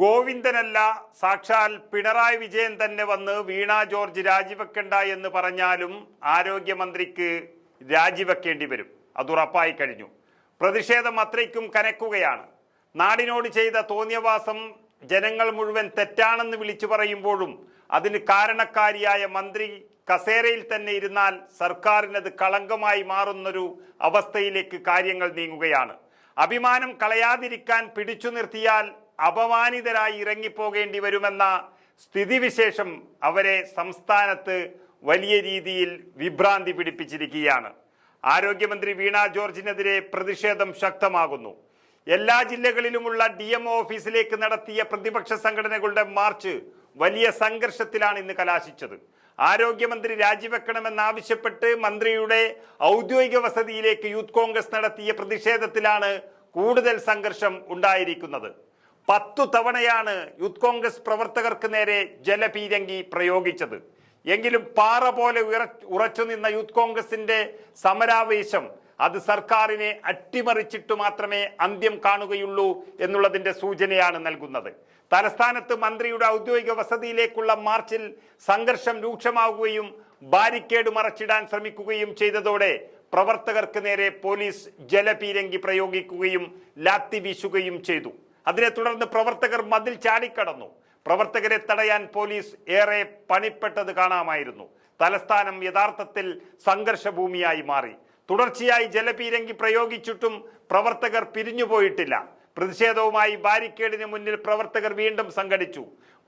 ഗോവിന്ദനല്ല സാക്ഷാൽ പിണറായി വിജയൻ തന്നെ വന്ന് വീണ ജോർജ് രാജിവെക്കണ്ട എന്ന് പറഞ്ഞാലും ആരോഗ്യമന്ത്രിക്ക് രാജിവെക്കേണ്ടി വരും. അത് ഉറപ്പായി കഴിഞ്ഞു. പ്രതിഷേധം അത്രയ്ക്കും കനക്കുകയാണ്. നാടിനോട് ചെയ്ത തോന്നിയവാസം ജനങ്ങൾ മുഴുവൻ തെറ്റാണെന്ന് വിളിച്ചു പറയുമ്പോഴും അതിന് കാരണക്കാരിയായ മന്ത്രി കസേരയിൽ തന്നെ ഇരുന്നാൽ സർക്കാരിനത് കളങ്കമായി മാറുന്നൊരു അവസ്ഥയിലേക്ക് കാര്യങ്ങൾ നീങ്ങുകയാണ്. അഭിമാനം കളയാതിരിക്കാൻ പിടിച്ചു നിർത്തിയാൽ അപമാനിതരായി ഇറങ്ങിപ്പോകേണ്ടി വരുമെന്ന സ്ഥിതിവിശേഷം അവരെ സംസ്ഥാനത്ത് വലിയ രീതിയിൽ വിഭ്രാന്തി പിടിപ്പിച്ചിരിക്കുകയാണ്. ആരോഗ്യമന്ത്രി വീണ ജോർജിനെതിരെ പ്രതിഷേധം ശക്തമാകുന്നു. എല്ലാ ജില്ലകളിലുമുള്ള ഡി എം ഓഫീസിലേക്ക് നടത്തിയ പ്രതിപക്ഷ സംഘടനകളുടെ മാർച്ച് വലിയ സംഘർഷത്തിലാണ് ഇന്ന് കലാശിച്ചത്. ആരോഗ്യമന്ത്രി രാജിവെക്കണമെന്നാവശ്യപ്പെട്ട് മന്ത്രിയുടെ ഔദ്യോഗിക വസതിയിലേക്ക് യൂത്ത് കോൺഗ്രസ് നടത്തിയ പ്രതിഷേധത്തിലാണ് കൂടുതൽ സംഘർഷം ഉണ്ടായിരിക്കുന്നത്. പത്തു തവണയാണ് യൂത്ത് കോൺഗ്രസ് പ്രവർത്തകർക്ക് നേരെ ജലപീരങ്കി പ്രയോഗിച്ചത്. എങ്കിലും പാറ പോലെ ഉറച്ചു നിന്ന യൂത്ത് കോൺഗ്രസിന്റെ സമരാവേശം അത് സർക്കാരിനെ അട്ടിമറിച്ചിട്ട് മാത്രമേ അന്ത്യം കാണുകയുള്ളൂ എന്നുള്ളതിന്റെ സൂചനയാണ് നൽകുന്നത്. തലസ്ഥാനത്ത് മന്ത്രിയുടെ ഔദ്യോഗിക വസതിയിലേക്കുള്ള മാർച്ചിൽ സംഘർഷം രൂക്ഷമാവുകയും ബാരിക്കേഡ് മറച്ചിടാൻ ശ്രമിക്കുകയും ചെയ്തതോടെ പ്രവർത്തകർക്ക് നേരെ പോലീസ് ജലപീരങ്കി പ്രയോഗിക്കുകയും ലാത്തി വീശുകയും ചെയ്തു. അതിനെ തുടർന്ന് പ്രവർത്തകർ മതിൽ ചാടിക്കടന്നു. പ്രവർത്തകരെ തടയാൻ പോലീസ് ഏറെ പണിപ്പെട്ടത് കാണാമായിരുന്നു. തലസ്ഥാനം യഥാർത്ഥത്തിൽ സംഘർഷഭൂമിയായി മാറി. തുടർച്ചയായി ജലപീരങ്കി പ്രയോഗിച്ചിട്ടും പ്രവർത്തകർ പിരിഞ്ഞുപോയിട്ടില്ല. പ്രതിഷേധവുമായി ബാരിക്കേഡിന് മുന്നിൽ പ്രവർത്തകർ വീണ്ടും സംഘടിച്ചു.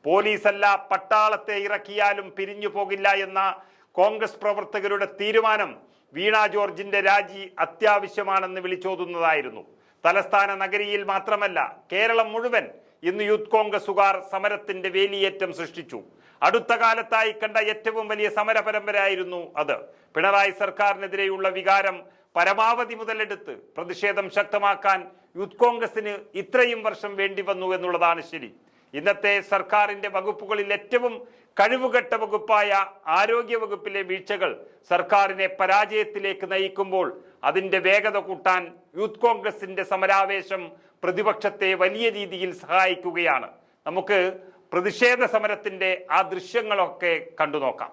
പോലീസല്ല പട്ടാളത്തെ ഇറക്കിയാലും പിരിഞ്ഞു പോകില്ല എന്ന കോൺഗ്രസ് പ്രവർത്തകരുടെ തീരുമാനം വീണ ജോർജിന്റെ രാജി അത്യാവശ്യമാണെന്ന് വിളിച്ചോതുന്നതായിരുന്നു. തലസ്ഥാന നഗരിയിൽ മാത്രമല്ല കേരളം മുഴുവൻ ഇന്ന് യൂത്ത് കോൺഗ്രസുകാർ സമരത്തിന്റെ വേലിയേറ്റം സൃഷ്ടിച്ചു. അടുത്ത കാലത്തായി കണ്ട ഏറ്റവും വലിയ സമര പരമ്പരയായിരുന്നു അത്. പിണറായി സർക്കാരിനെതിരെയുള്ള വികാരം പരമാവധി മുതലെടുത്ത് പ്രതിഷേധം ശക്തമാക്കാൻ യൂത്ത് കോൺഗ്രസിന് ഇത്രയും വർഷം വേണ്ടി വന്നു എന്നുള്ളതാണ് ശരി. ഇന്നത്തെ സർക്കാരിന്റെ വകുപ്പുകളിൽ ഏറ്റവും കഴിവുകെട്ട വകുപ്പായ ആരോഗ്യ വകുപ്പിലെ വീഴ്ചകൾ സർക്കാരിനെ പരാജയത്തിലേക്ക് നയിക്കുമ്പോൾ അതിന്റെ വേഗത കൂട്ടാൻ യൂത്ത് കോൺഗ്രസിന്റെ സമരാവേശം പ്രതിപക്ഷത്തെ വലിയ രീതിയിൽ സഹായിക്കുകയാണ്. നമുക്ക് പ്രതിഷേധ സമരത്തിന്റെ ആ ദൃശ്യങ്ങളൊക്കെ കണ്ടു നോക്കാം.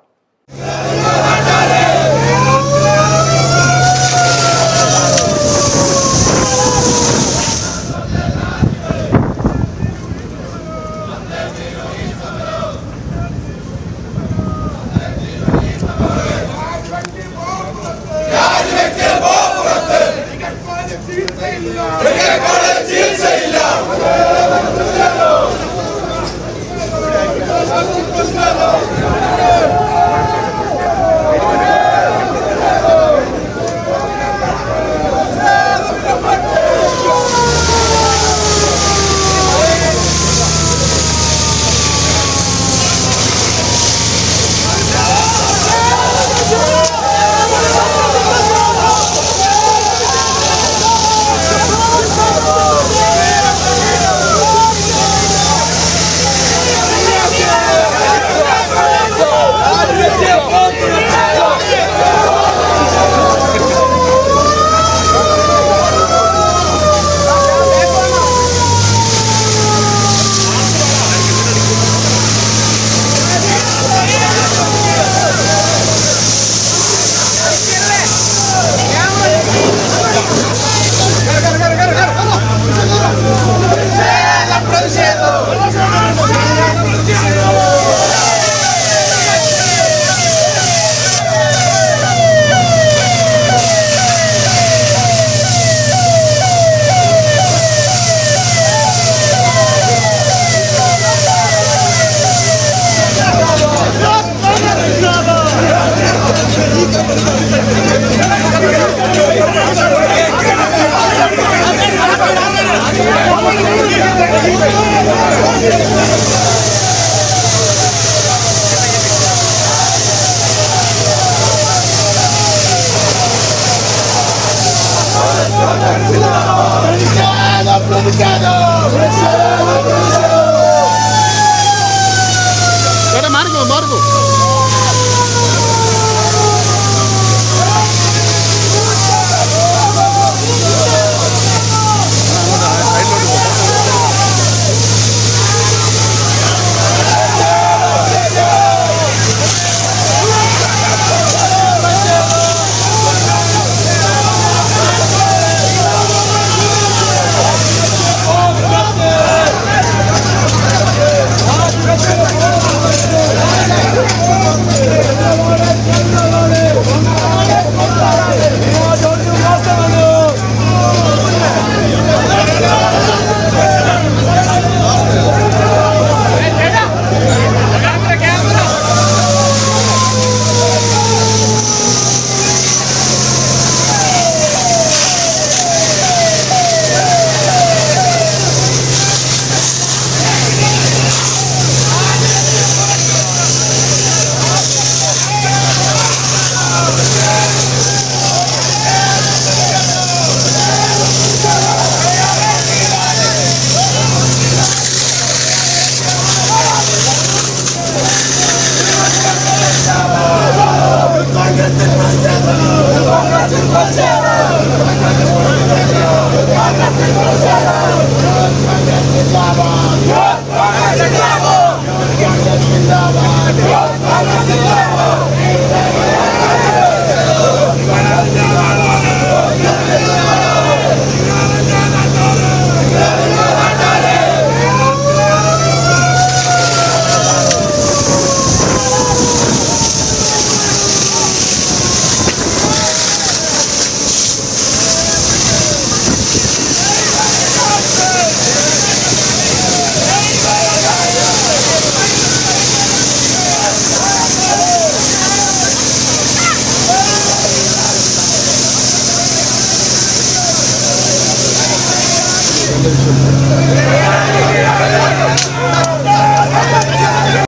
Let's!